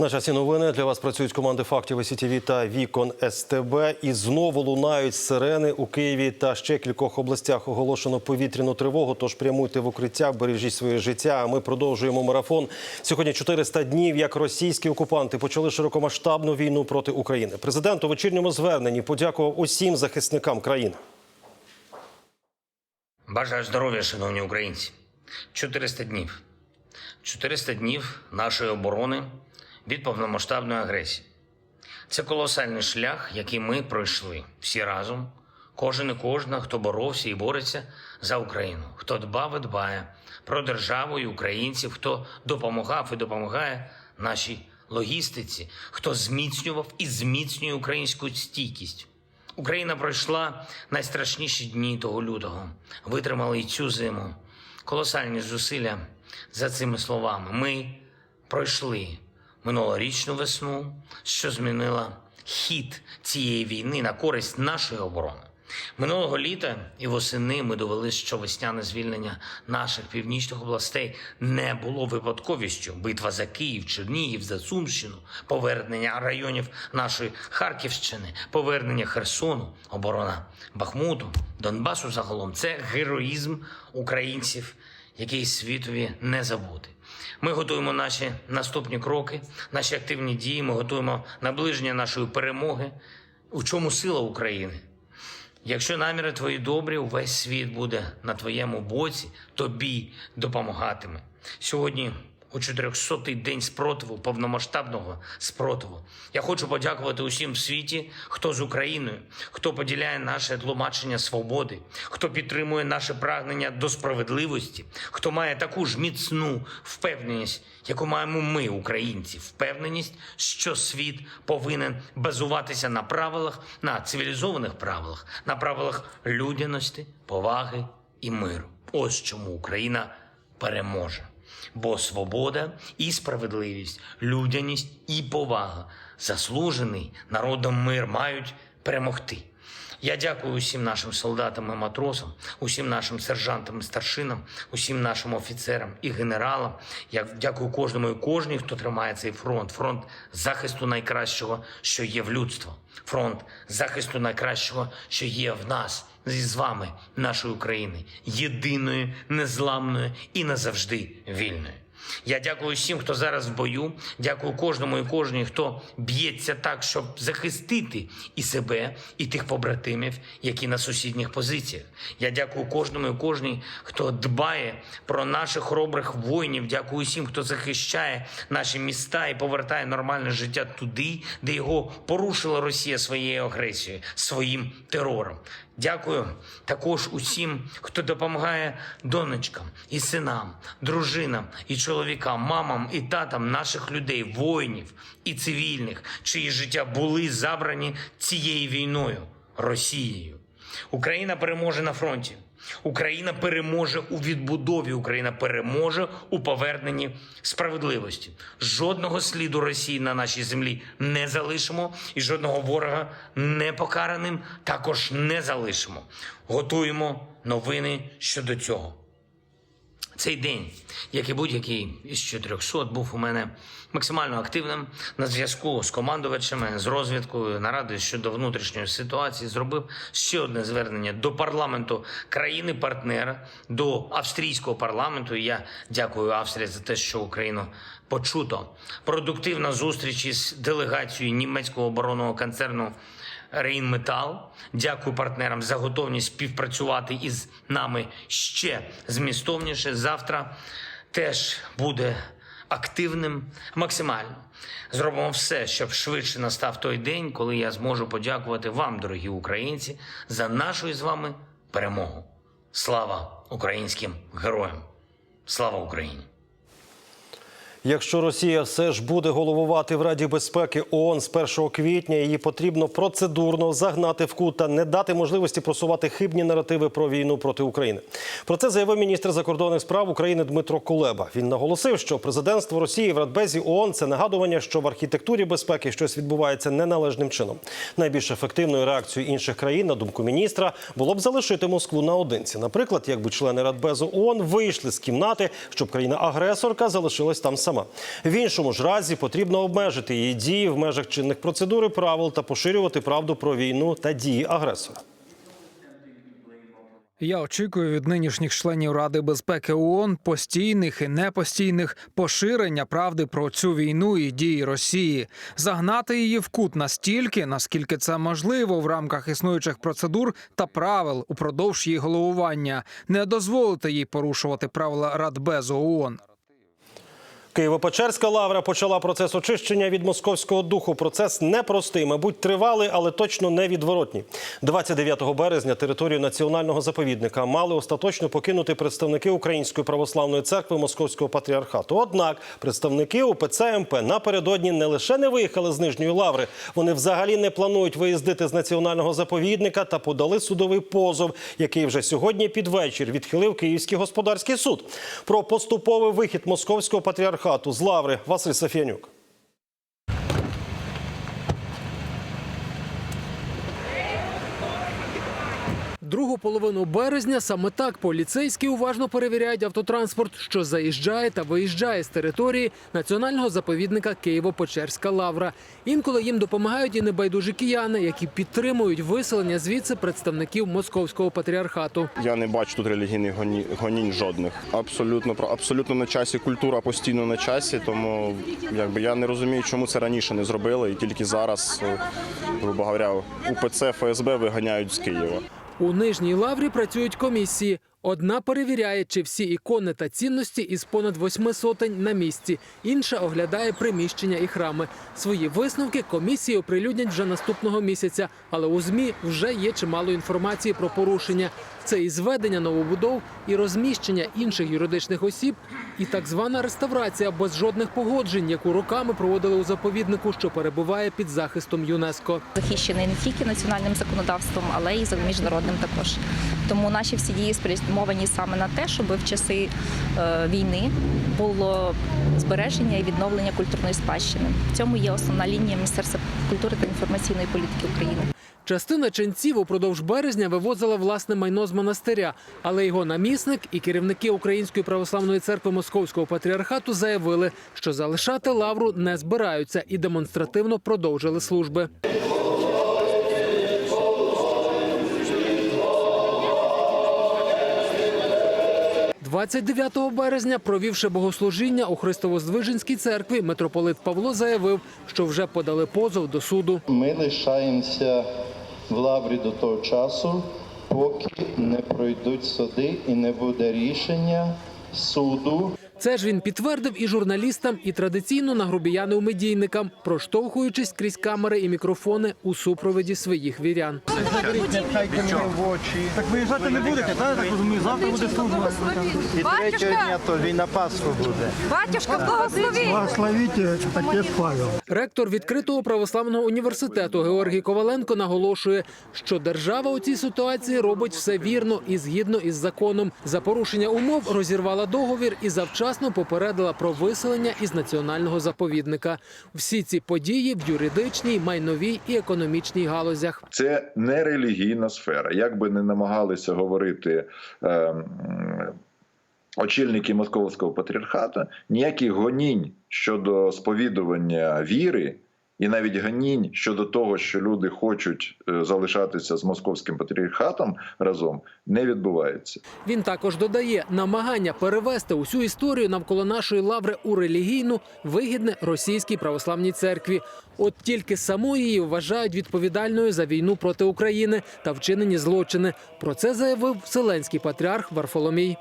На часі новини для вас працюють команди фактів СІТВ та Вікон СТБ. І знову лунають сирени у Києві та ще кількох областях. Оголошено повітряну тривогу. Тож прямуйте в укриття, бережіть своє життя. А ми продовжуємо марафон. Сьогодні 400 днів, як російські окупанти почали широкомасштабну війну проти України. Президент у вечірньому зверненні подякував усім захисникам країни. Бажаю здоров'я, шановні українці. 400 днів. 400 днів нашої оборони від повномасштабної агресії. Це колосальний шлях, який ми пройшли всі разом. Кожен і кожна, хто боровся і бореться за Україну, хто дбав і дбає про державу і українців, хто допомагав і допомагає нашій логістиці, хто зміцнював і зміцнює українську стійкість. Україна пройшла найстрашніші дні того лютого. Витримали і цю зиму. Колосальні зусилля за цими словами. Ми пройшли минулорічну весну, що змінила хід цієї війни на користь нашої оборони. Минулого літа і восени ми довели, що весняне звільнення наших північних областей не було випадковістю. Битва за Київ, Чернігів, за Сумщину, повернення районів нашої Харківщини, повернення Херсону, оборона Бахмуту, Донбасу загалом це героїзм українців, який світові не забути. Ми готуємо наші наступні кроки, наші активні дії. Ми готуємо наближення нашої перемоги. У чому сила України? Якщо наміри твої добрі, увесь світ буде на твоєму боці, тобі допомагатиме. Сьогодні у 400-й день спротиву, повномасштабного спротиву. Я хочу подякувати усім в світі, хто з Україною, хто поділяє наше тлумачення свободи, хто підтримує наше прагнення до справедливості, хто має таку ж міцну впевненість, яку маємо ми, українці, впевненість, що світ повинен базуватися на правилах, на цивілізованих правилах, на правилах людяності, поваги і миру. Ось чому Україна переможе. Бо свобода і справедливість, людяність і повага, заслужений народом мир мають перемогти. Я дякую усім нашим солдатам і матросам, усім нашим сержантам і старшинам, усім нашим офіцерам і генералам. Я дякую кожному і кожній, хто тримає цей фронт. Фронт захисту найкращого, що є в людство. Фронт захисту найкращого, що є в нас зі з вами, нашої України, єдиної, незламної і назавжди вільної. Я дякую всім, хто зараз в бою. Дякую кожному і кожній, хто б'ється так, щоб захистити і себе, і тих побратимів, які на сусідніх позиціях. Я дякую кожному і кожній, хто дбає про наших хоробрих воїнів. Дякую всім, хто захищає наші міста і повертає нормальне життя туди, де його порушила Росія своєю агресією, своїм терором. Дякую також усім, хто допомагає донечкам і синам, дружинам і чоловікам, мамам і татам наших людей, воїнів і цивільних, чиї життя були забрані цією війною Росією. Україна переможе на фронті. Україна переможе у відбудові. Україна переможе у поверненні справедливості. Жодного сліду Росії на нашій землі не залишимо, і жодного ворога непокараним також не залишимо. Готуємо новини щодо цього. Цей день, як і будь-який із 400, був у мене максимально активним на зв'язку з командувачами, з розвідкою, наради щодо внутрішньої ситуації. Зробив ще одне звернення до парламенту країни-партнера, до австрійського парламенту. Я дякую Австрії за те, що Україну почуто. Продуктивна зустріч із делегацією німецького оборонного концерну. Рейнметал. Дякую партнерам за готовність співпрацювати із нами ще змістовніше. Завтра теж буде активним максимально. Зробимо все, щоб швидше настав той день, коли я зможу подякувати вам, дорогі українці, за нашу з вами перемогу. Слава українським героям! Слава Україні! Якщо Росія все ж буде головувати в Раді безпеки ООН з 1 квітня, її потрібно процедурно загнати в кут та не дати можливості просувати хибні наративи про війну проти України. Про це заявив міністр закордонних справ України Дмитро Кулеба. Він наголосив, що президентство Росії в Радбезі ООН – це нагадування, що в архітектурі безпеки щось відбувається неналежним чином. Найбільш ефективною реакцією інших країн, на думку міністра, було б залишити Москву наодинці. Наприклад, якби члени Радбезу ООН вийшли з кімнати, щоб країна-агресорка залишилась там сама. В іншому ж разі потрібно обмежити її дії в межах чинних процедур і правил та поширювати правду про війну та дії агресора. Я очікую від нинішніх членів Ради безпеки ООН постійних і непостійних поширення правди про цю війну і дії Росії, загнати її в кут настільки, наскільки це можливо в рамках існуючих процедур та правил упродовж її головування, не дозволити їй порушувати правила Радбезу ООН. Києво-Печерська лавра почала процес очищення від московського духу. Процес непростий, мабуть, тривалий, але точно невідворотній. 29 березня територію національного заповідника мали остаточно покинути представники Української православної церкви Московського патріархату. Однак представники УПЦ МП напередодні не лише не виїхали з нижньої лаври, вони взагалі не планують виїздити з національного заповідника та подали судовий позов, який вже сьогодні під вечір відхилив Київський господарський суд. Про поступовий вихід московського патріархату з лаври Василь Сафянюк. Другу половину березня саме так поліцейські уважно перевіряють автотранспорт, що заїжджає та виїжджає з території національного заповідника Києво-Печерська лавра. Інколи їм допомагають і небайдужі кияни, які підтримують виселення звідси представників московського патріархату. Я не бачу тут релігійних гоні- гонінь жодних. Абсолютно абсолютно на часі. Культура постійно на часі, тому якби я не розумію, чому це раніше не зробили, і тільки зараз, е, грубо говоря, УПЦ ФСБ виганяють з Києва. У нижній лаврі працюють комісії. Одна перевіряє, чи всі ікони та цінності із понад восьми сотень на місці. Інша оглядає приміщення і храми. Свої висновки комісії оприлюднять вже наступного місяця, але у змі вже є чимало інформації про порушення. Це і зведення новобудов, і розміщення інших юридичних осіб, і так звана реставрація без жодних погоджень, яку роками проводили у заповіднику, що перебуває під захистом ЮНЕСКО. захищений не тільки національним законодавством, але й за міжнародним також. Тому наші всі дії спрямовані саме на те, щоб в часи е, війни було збереження і відновлення культурної спадщини. В цьому є основна лінія Міністерства культури та інформаційної політики України. Частина ченців упродовж березня вивозила власне майно з монастиря, але його намісник і керівники Української православної церкви Московського патріархату заявили, що залишати лавру не збираються і демонстративно продовжили служби. – 29 березня, провівши богослужіння у Христово-Здвиженській церкві, митрополит Павло заявив, що вже подали позов до суду. Ми лишаємося в лаврі до того часу, поки не пройдуть суди і не буде рішення суду. Це ж він підтвердив і журналістам, і традиційно нагрубіянив медійникам, проштовхуючись крізь камери і мікрофони у супроводі своїх вірян. Так виїжджати не будете, так? Так розумію, завтра буде служба. І третього дня то він на Пасху буде. Батюшка, благослови! Благословіть отець Павел. Ректор відкритого православного університету Георгій Коваленко наголошує, що держава у цій ситуації робить все вірно і згідно із законом. За порушення умов розірвала договір і завчасно попередила про виселення із національного заповідника. Всі ці події в юридичній, майновій і економічній галузях. це не релігійна сфера. Як би не намагалися говорити е, очільники московського патріархату, ніяких гонінь щодо сповідування віри. І навіть гонінь щодо того, що люди хочуть е, залишатися з московським патріархатом разом, не відбувається. Він також додає намагання перевести усю історію навколо нашої лаври у релігійну вигідне російській православній церкві. От тільки саму її вважають відповідальною за війну проти України та вчинені злочини. Про це заявив Вселенський патріарх Варфоломій.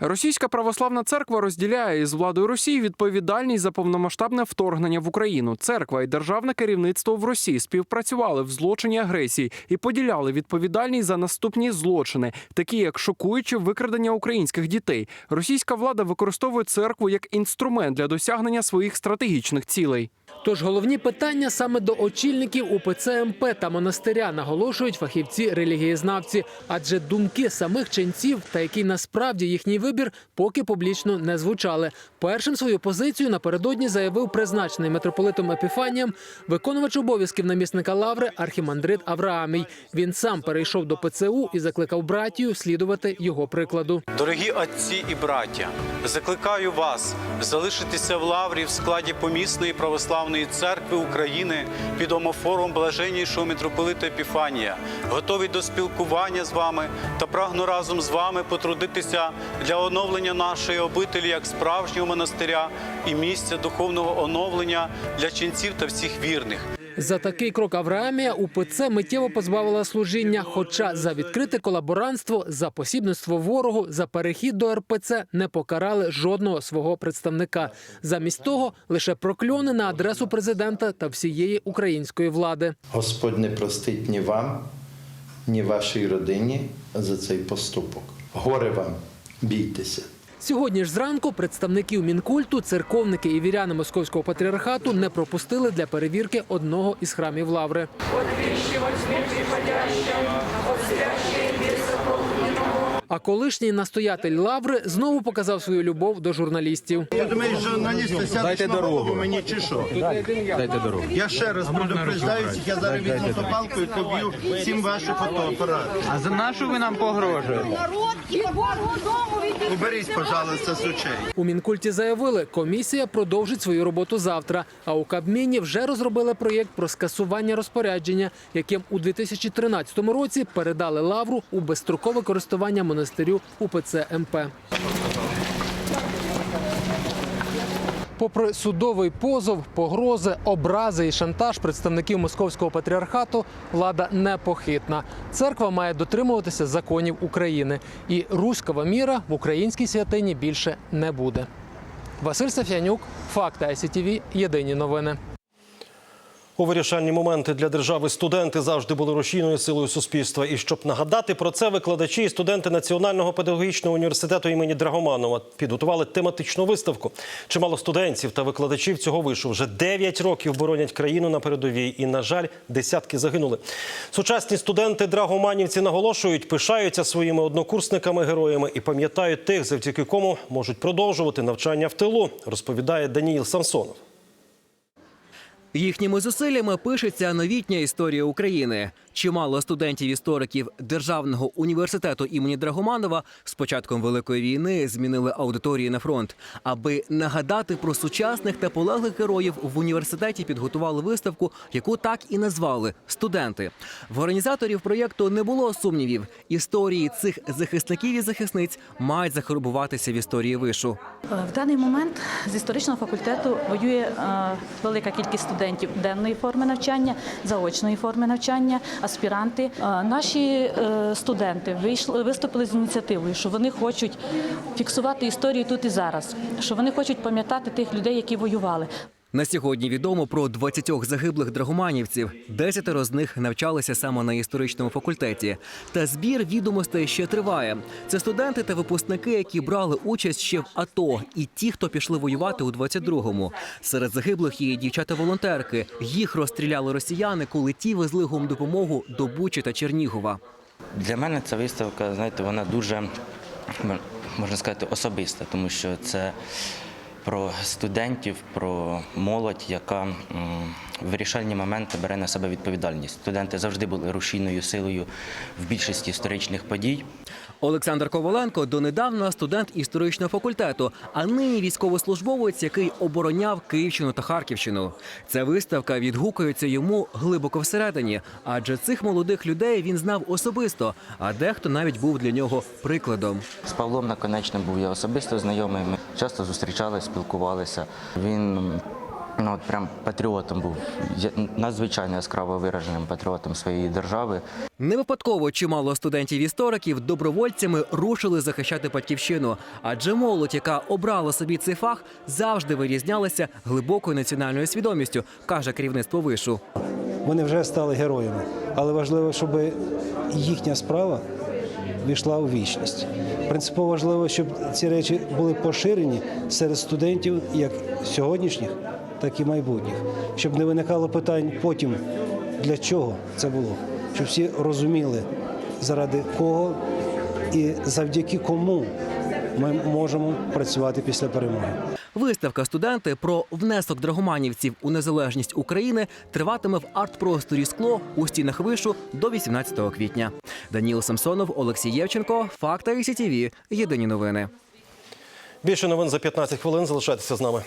Російська православна церква розділяє із владою Росії відповідальність за повномасштабне вторгнення в Україну. Церква і державне керівництво в Росії співпрацювали в злочині агресії і поділяли відповідальність за наступні злочини, такі як шокуюче викрадення українських дітей. Російська влада використовує церкву як інструмент для досягнення своїх стратегічних цілей. Тож головні питання саме до очільників УПЦ МП та монастиря наголошують фахівці релігієзнавці, адже думки самих ченців та який насправді їхній вибір поки публічно не звучали. Першим свою позицію напередодні заявив призначений митрополитом Епіфанієм виконувач обов'язків намісника лаври архімандрит Авраамій. Він сам перейшов до ПЦУ і закликав братію слідувати його прикладу. Дорогі отці і браття, закликаю вас залишитися в лаврі в складі помісної православної церкви України під омофором блаженнішого митрополита Епіфанія, готовий до спілкування з вами та прагну разом з вами потрудитися для оновлення нашої обителі як справжнього монастиря і місця духовного оновлення для ченців та всіх вірних. За такий крок Авраамія УПЦ миттєво позбавила служіння. Хоча за відкрите колаборантство, за посібництво ворогу, за перехід до РПЦ не покарали жодного свого представника. Замість того лише прокльони на адресу президента та всієї української влади. Господь не простить ні вам, ні вашій родині за цей поступок. Горе вам, бійтеся. Сьогодні ж зранку представників мінкульту, церковники і віряни московського патріархату не пропустили для перевірки одного із храмів лаври. А колишній настоятель лаври знову показав свою любов до журналістів. Я думаю, журналісти сядуть на голову мені чи що? Дайте дорогу. Я ще раз предупреждаю, я зараз візьму топалку і поб'ю всім ваші фотоапарати. А за нашу ви нам погрожуєте? Уберіть, пожалуйста, з очей. У мінкульті заявили, комісія продовжить свою роботу завтра. А у Кабміні вже розробили проєкт про скасування розпорядження, яким у 2013 році передали лавру у безстрокове користування монастирю УПЦ МП. Попри судовий позов, погрози, образи і шантаж представників московського патріархату, влада непохитна. Церква має дотримуватися законів України, і руського міра в українській святині більше не буде. Василь Сафянюк, факти ICTV, Єдині новини. У вирішальні моменти для держави студенти завжди були рушійною силою суспільства. І щоб нагадати про це, викладачі і студенти Національного педагогічного університету імені Драгоманова підготували тематичну виставку. Чимало студентів та викладачів цього вишу вже 9 років боронять країну на передовій. І, на жаль, десятки загинули. Сучасні студенти Драгоманівці наголошують, пишаються своїми однокурсниками-героями і пам'ятають тих, завдяки кому можуть продовжувати навчання в тилу, розповідає Даніїл Самсонов. Їхніми зусиллями пишеться новітня історія України. Чимало студентів-істориків Державного університету імені Драгоманова з початком великої війни змінили аудиторії на фронт. Аби нагадати про сучасних та полеглих героїв в університеті підготували виставку, яку так і назвали студенти. В організаторів проєкту не було сумнівів. Історії цих захисників і захисниць мають захоробуватися в історії вишу. В даний момент з історичного факультету воює е, велика кількість студентів денної форми навчання, заочної форми навчання, аспіранти. Наші е, студенти вийшли, виступили з ініціативою, що вони хочуть фіксувати історію тут і зараз, що вони хочуть пам'ятати тих людей, які воювали. На сьогодні відомо про 20 загиблих драгоманівців. Десятеро з них навчалися саме на історичному факультеті. Та збір відомостей ще триває. Це студенти та випускники, які брали участь ще в АТО, і ті, хто пішли воювати у 22-му. Серед загиблих є дівчата-волонтерки. Їх розстріляли росіяни, коли ті везли гумдопомогу до Бучі та Чернігова. Для мене ця виставка, знаєте, вона дуже можна сказати особиста, тому що це про студентів, про молодь, яка в вирішальні моменти бере на себе відповідальність. Студенти завжди були рушійною силою в більшості історичних подій. Олександр Коваленко донедавна студент історичного факультету, а нині військовослужбовець, який обороняв Київщину та Харківщину. Ця виставка відгукується йому глибоко всередині, адже цих молодих людей він знав особисто, а дехто навіть був для нього прикладом. З Павлом Наконечним був я особисто знайомий. Ми часто зустрічалися, спілкувалися. Він ну, от прям патріотом був, надзвичайно яскраво вираженим патріотом своєї держави. Не випадково чимало студентів-істориків добровольцями рушили захищати батьківщину, адже молодь, яка обрала собі цей фах, завжди вирізнялася глибокою національною свідомістю, каже керівництво вишу. Вони вже стали героями, але важливо, щоб їхня справа війшла у вічність. Принципово важливо, щоб ці речі були поширені серед студентів, як сьогоднішніх, так і майбутніх, щоб не виникало питань потім, для чого це було, щоб всі розуміли, заради кого і завдяки кому ми можемо працювати після перемоги. Виставка студенти про внесок драгоманівців у незалежність України триватиме в арт-просторі скло у стінах вишу до 18 квітня. Даніл Самсонов, Олексій Євченко, Факта і СІТІВІ. Єдині новини. Більше новин за 15 хвилин. Залишайтеся з нами.